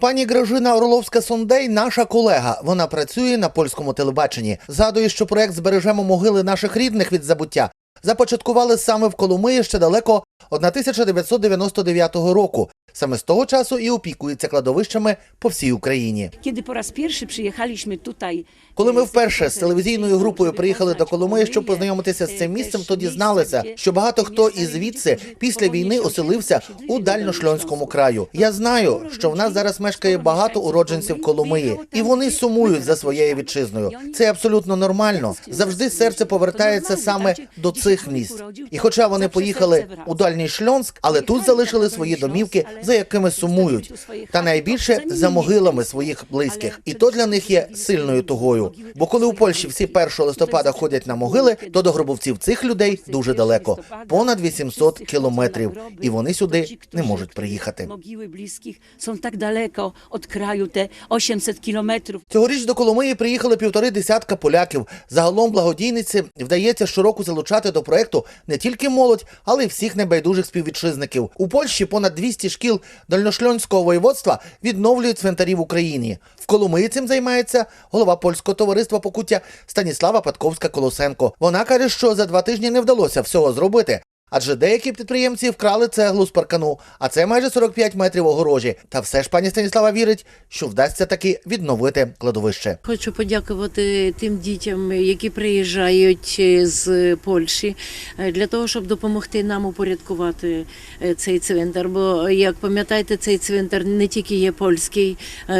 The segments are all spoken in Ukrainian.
Пані Гражина Орловська Сондей наша колега. Вона працює на польському телебаченні. Згадує, що проект Збережемо могили наших рідних від забуття започаткували саме в Коломиї ще далеко 1999 року. Саме з того часу і опікується кладовищами по всій Україні. Kiedy po raz pierwszy przyjechaliśmy tutaj. Коли ми вперше з телевізійною групою приїхали до Коломиї, щоб познайомитися з цим місцем, то дізналися, що багато хто із звідси після війни оселився у дальношльонському краю. Я знаю, що в нас зараз мешкає багато уродженців Коломиї, і вони сумують за своєю вітчизною. Це абсолютно нормально. Завжди серце повертається саме до цих місць. І хоча вони поїхали у дальній Шльонськ, але тут залишили свої домівки, за якими сумують, та найбільше за могилами своїх близьких. І то для них є сильною тугою. Бо коли у Польщі всі 1 листопада ходять на могили, то до гробовців цих людей дуже далеко понад 800 кілометрів, і вони сюди не можуть приїхати. Mogiły bliskich są tak daleko od kraju, te 800 kilometrów. Цьогоріч до Коломиї приїхали півтори десятка поляків. Загалом благодійниці вдається щороку залучати до проекту не тільки молодь, але й всіх небайдужих співвітчизників. У Польщі понад 200 шкіл дальношльонського воєводства відновлюють цвинтарі в Україні. В Коломиї цим займається голова польського товариства покуття Станіслава Патковська Колосенко. Вона каже, що за два тижні не вдалося всього зробити. Адже деякі підприємці вкрали цеглу з паркану, а це майже 45 метрів огорожі. Та все ж пані Станіслава вірить, що вдасться таки відновити кладовище. Хочу подякувати тим дітям, які приїжджають е, з Польщі, е, для того, щоб допомогти нам упорядкувати е, цей цвинтар. Бо, як пам'ятаєте, цей цвинтар не тільки є польський,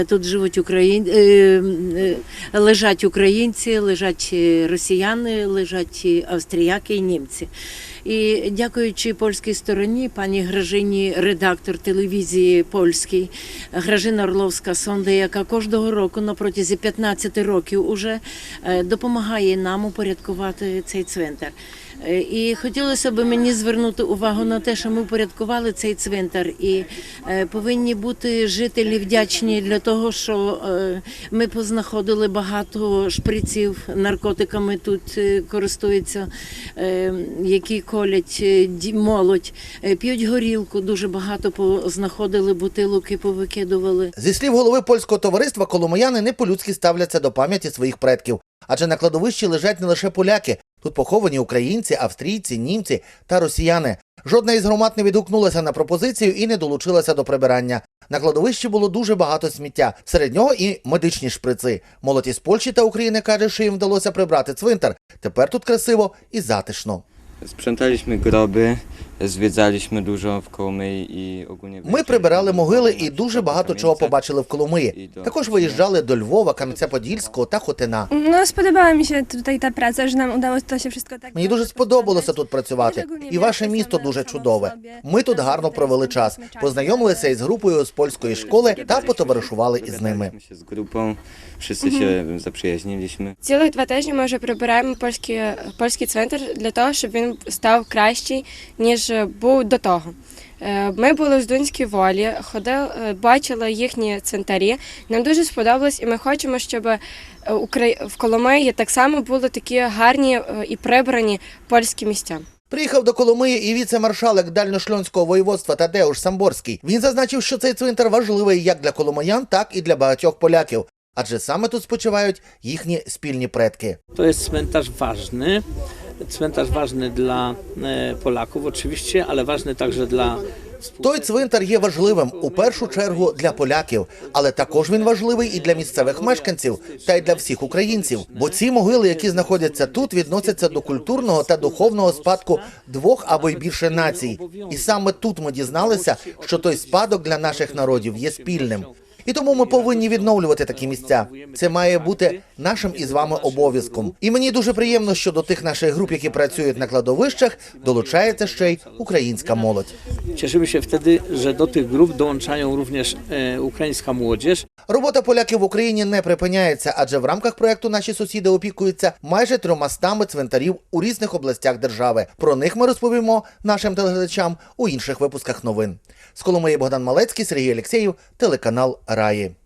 тут живуть україн... е, лежать українці, лежать росіяни, лежать австріяки і німці. І дякуючи польській стороні, пані Гражині, редактор телевізії польський, Гражина Орловська Сонда, яка кожного року на протязі 15 років уже е, допомагає нам упорядкувати цей цвинтар. Е, І хотілося б мені звернути увагу на те, що ми упорядкували цей цвинтар, і е, повинні бути жителі вдячні для того, що ми познаходили багато шприців наркотиками тут користуються, які колять молодь, Е, п'ють горілку, дуже багато познаходили бутилок і повикидували. Зі слів голови польського товариства, коломияни не по-людськи ставляться до пам'яті своїх предків, адже на кладовищі лежать не лише поляки. Тут поховані українці, австрійці, німці та росіяни. Жодна із громад не відгукнулася на пропозицію і не долучилася до прибирання. На кладовищі було дуже багато сміття, серед нього і медичні шприци. Молодь із Польщі та України каже, що їм вдалося прибрати цвинтар. Тепер тут красиво і затишно. Sprzątaliśmy groby, zwiedzaliśmy dużo w Kołomyi i ogólnie... Ми прибирали могили і дуже багато чого побачили в Коломиї. Також виїжджали до Львова, Кам'янця-Подільського та Хотина. Się tutaj ta praca, że nam udało to się wszystko tak. Мені дуже сподобалося тут працювати. І ваше місто дуже чудове. Ми тут гарно провели час, познайомилися із групою з польської школи та потоваришували із ними. Się z grupą, wszyscy się. Цілих два тижні ми вже прибираємо польський, польський цвинтар для того, щоб він став кращий, ніж був до того. Е, Ми були в Здунській волі, ходили, е, бачили їхні цвинтарі. Нам дуже сподобалось, і ми хочемо, щоб е, в Коломиї так само були такі гарні і прибрані польські місця. Приїхав до Коломиї і віце-маршалик дальношльонського воєводства Тадеуш Самборський. Він зазначив, що цей цвинтар важливий як для коломиян, так і для багатьох поляків. Адже саме тут спочивають їхні спільні предки. To jest cmentarz ważny. Cmentarz ważny dla e, Polaków oczywiście, ale ważny także dla Той цвинтар є важливим у першу чергу для поляків, але також він важливий і для місцевих мешканців та й для всіх українців. Бо ці могили, які знаходяться тут, відносяться до культурного та духовного спадку двох або й більше націй. І саме тут ми дізналися, що той спадок для наших народів є спільним. І тому ми повинні відновлювати такі місця. Це має бути нашим із вами обов'язком. І мені дуже приємно, що до тих наших груп, які працюють на кладовищах, долучається ще й українська молодь. Cieszymy się wtedy, że do tych grup dołączają również e, ukraińska młodzież. Робота поляків в Україні не припиняється, адже в рамках проекту наші сусіди опікуються майже трьомастами цвинтарів у різних областях держави. Про них ми розповімо нашим телеглядачам у інших випусках новин. З Коломиї Богдан Малецький, Сергій Алєксєєв, телеканал Reihe.